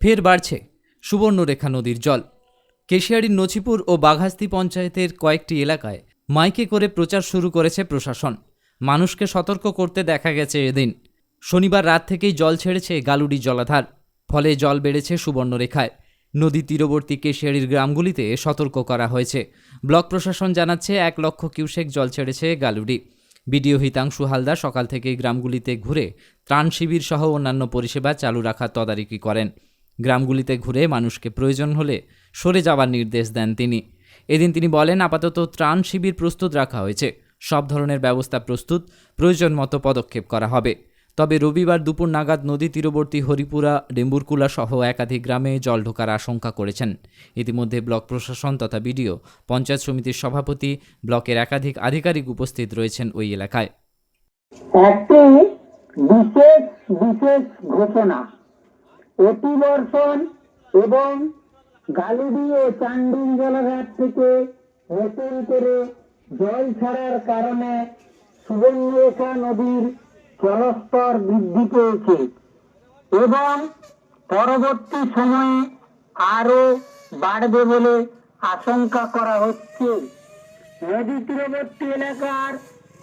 ফের বাড়ছে সুবর্ণরেখা নদীর জল। কেশিয়াড়ির নছিপুর ও বাঘাস্তি পঞ্চায়েতের কয়েকটি এলাকায় মাইকে করে প্রচার শুরু করেছে প্রশাসন। মানুষকে সতর্ক করতে দেখা গেছে এদিন। শনিবার রাত থেকেই জল ছেড়েছে গালুডি জলাধার। ফলে জল বেড়েছে সুবর্ণরেখায়। নদী তীরবর্তী কেশিয়াড়ির গ্রামগুলিতে সতর্ক করা হয়েছে। ব্লক প্রশাসন জানাচ্ছে, এক লক্ষ কিউসেক জল ছেড়েছে গালুডি। বিডিও হিতাংশু হালদার সকাল থেকেই গ্রামগুলিতে ঘুরে ত্রাণ শিবির সহ অন্যান্য পরিষেবা চালু রাখার তদারকি করেন। গ্রামগুলিতে ঘুরে মানুষকে প্রয়োজন হলে সরে যাওয়ার নির্দেশ দেন তিনি। এদিন তিনি বলেন, আপাতত ত্রাণ শিবির প্রস্তুত রাখা হয়েছে। সব ধরনের ব্যবস্থা প্রস্তুত, প্রয়োজন মতো পদক্ষেপ করা হবে। তবে রবিবার দুপুর নাগাদ নদী তীরবর্তী হরিপুরা, ডেম্বুরকুলা সহ একাধিক গ্রামে জল ঢোকার আশঙ্কা করেছেন। ইতিমধ্যে ব্লক প্রশাসন তথা বিডিও, পঞ্চায়েত সমিতির সভাপতি, ব্লকের একাধিক আধিকারিক উপস্থিত রয়েছেন ওই এলাকায়। একটি বিশেষ বিশেষ ঘোষণা অতিবর্ষণ এবং গালুডি ও চান্ডিল জলাঘাট থেকে নতুন করে জল ছাড়ার কারণে সুবর্ণরেখা নদীর জলস্তর বৃদ্ধি পেয়েছে এবং পরবর্তী সময়ে আরও বাড়বে বলে আশঙ্কা করা হচ্ছে। নদী তীরবর্তী এলাকার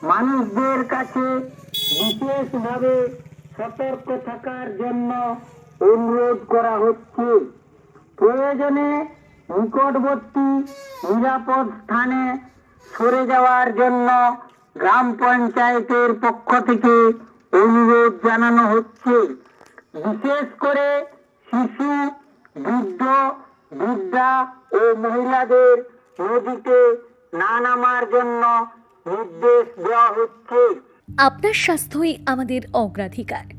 মানুষদের কাছে বিশেষভাবে সতর্ক থাকার জন্য অনুরোধ করা হচ্ছে। প্রয়োজনে নিকটবর্তী নিরাপদ স্থানে সরে যাওয়ার জন্য গ্রাম পঞ্চায়েতের পক্ষ থেকে অনুরোধ জানানো হচ্ছে। বিশেষ করে শিশু, বৃদ্ধ, বৃদ্ধা ও মহিলাদের নদীতে না নামার জন্য নির্দেশ দেওয়া হচ্ছে। আপনার স্বাস্থ্যই আমাদের অগ্রাধিকার।